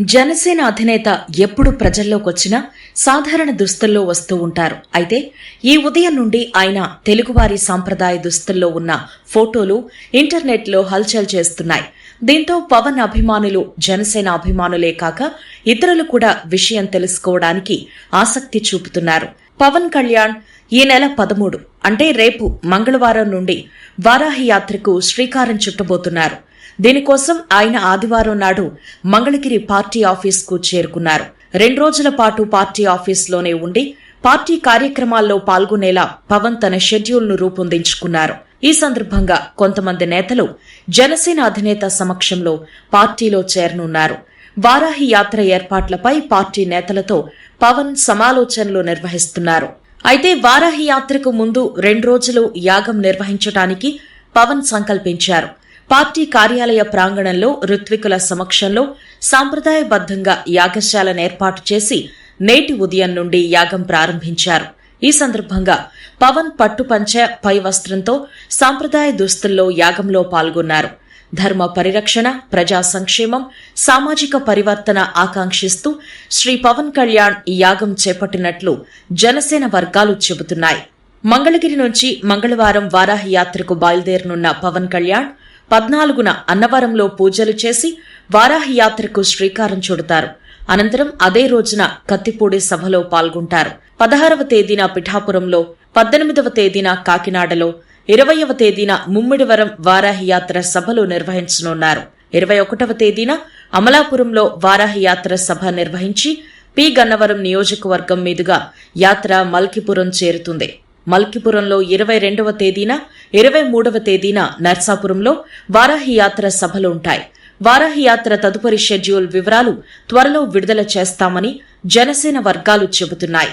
జనసేన అధినేత ఎప్పుడు ప్రజల్లోకి వచ్చినా సాధారణ దుస్తుల్లో వస్తూ ఉంటారు. అయితే ఈ ఉదయం నుండి ఆయన తెలుగువారి సాంప్రదాయ దుస్తుల్లో ఉన్న ఫోటోలు ఇంటర్నెట్లో హల్చల్ చేస్తున్నాయి. దీంతో పవన్ అభిమానులు జనసేన అభిమానులే కాక ఇతరులు కూడా విషయం తెలుసుకోవడానికి ఆసక్తి చూపుతున్నారు. పవన్ కళ్యాణ్ ఈ నెల పదమూడు అంటే రేపు మంగళవారం నుండి వారాహి యాత్రకు శ్రీకారం చుట్టబోతున్నారు. దీనికోసం ఆయన ఆదివారం నాడు మంగళగిరి పార్టీ ఆఫీస్కు చేరుకున్నారు. రెండు రోజుల పాటు పార్టీ ఆఫీస్లోనే ఉండి పార్టీ కార్యక్రమాల్లో పాల్గొనేలా పవన్ తన షెడ్యూల్ను రూపొందించుకున్నారు. ఈ సందర్భంగా కొంతమంది నేతలు జనసేన అధినేత సమక్షంలో పార్టీలో చేరనున్నారు. వారాహి యాత్ర ఏర్పాట్లపై పార్టీ నేతలతో పవన్ సమాలోచనలు నిర్వహిస్తున్నారు. అయితే వారాహి యాత్రకు ముందు రెండు రోజులు యాగం నిర్వహించడానికి పవన్ సంకల్పించారు. పార్టీ కార్యాలయ ప్రాంగణంలో ఋత్వికుల సమక్షంలో సాంప్రదాయబద్దంగా యాగశాలను ఏర్పాటు చేసి నేటి ఉదయం నుండి యాగం ప్రారంభించారు. ఈ సందర్భంగా పవన్ పట్టుపంచ పై వస్త్రంతో సాంప్రదాయ దుస్తుల్లో యాగంలో పాల్గొన్నారు. ధర్మ పరిరక్షణ ప్రజా సంక్షేమం సామాజిక పరివర్తన ఆకాంక్షిస్తూ శ్రీ పవన్ కళ్యాణ్ ఈ యాగం చేపట్టినట్లు జనసేన వర్గాలు చెబుతున్నాయి. మంగళగిరి నుంచి మంగళవారం వారాహి యాత్రకు బయలుదేరనున్న పవన్ కళ్యాణ్ పద్నాలుగున అన్నవరంలో పూజలు చేసి వారాహి యాత్రకు శ్రీకారం చుడతారు. అనంతరం అదే రోజున కత్తిపూడి సభలో పాల్గొంటారు. పదహారవ తేదీన పిఠాపురంలో పద్దెనిమిదవ తేదీన కాకినాడలో ఇరవయవ తేదీన ముమ్మిడివరం వారాహి యాత్ర సభలు నిర్వహించనున్నారు. ఇరవై ఒకటవ తేదీన అమలాపురంలో వారాహి యాత్ర సభ నిర్వహించి పి. గన్నవరం నియోజకవర్గం మీదుగా యాత్ర మల్కిపురం చేరుతుంది. మల్కిపురంలో ఇరవై రెండవ తేదీన ఇరవై మూడవ తేదీన నర్సాపురంలో వారాహి యాత్ర సభలు ఉంటాయి. వారాహి యాత్ర తదుపరి షెడ్యూల్ వివరాలు త్వరలో విడుదల చేస్తామని జనసేన వర్గాలు చెబుతున్నాయి.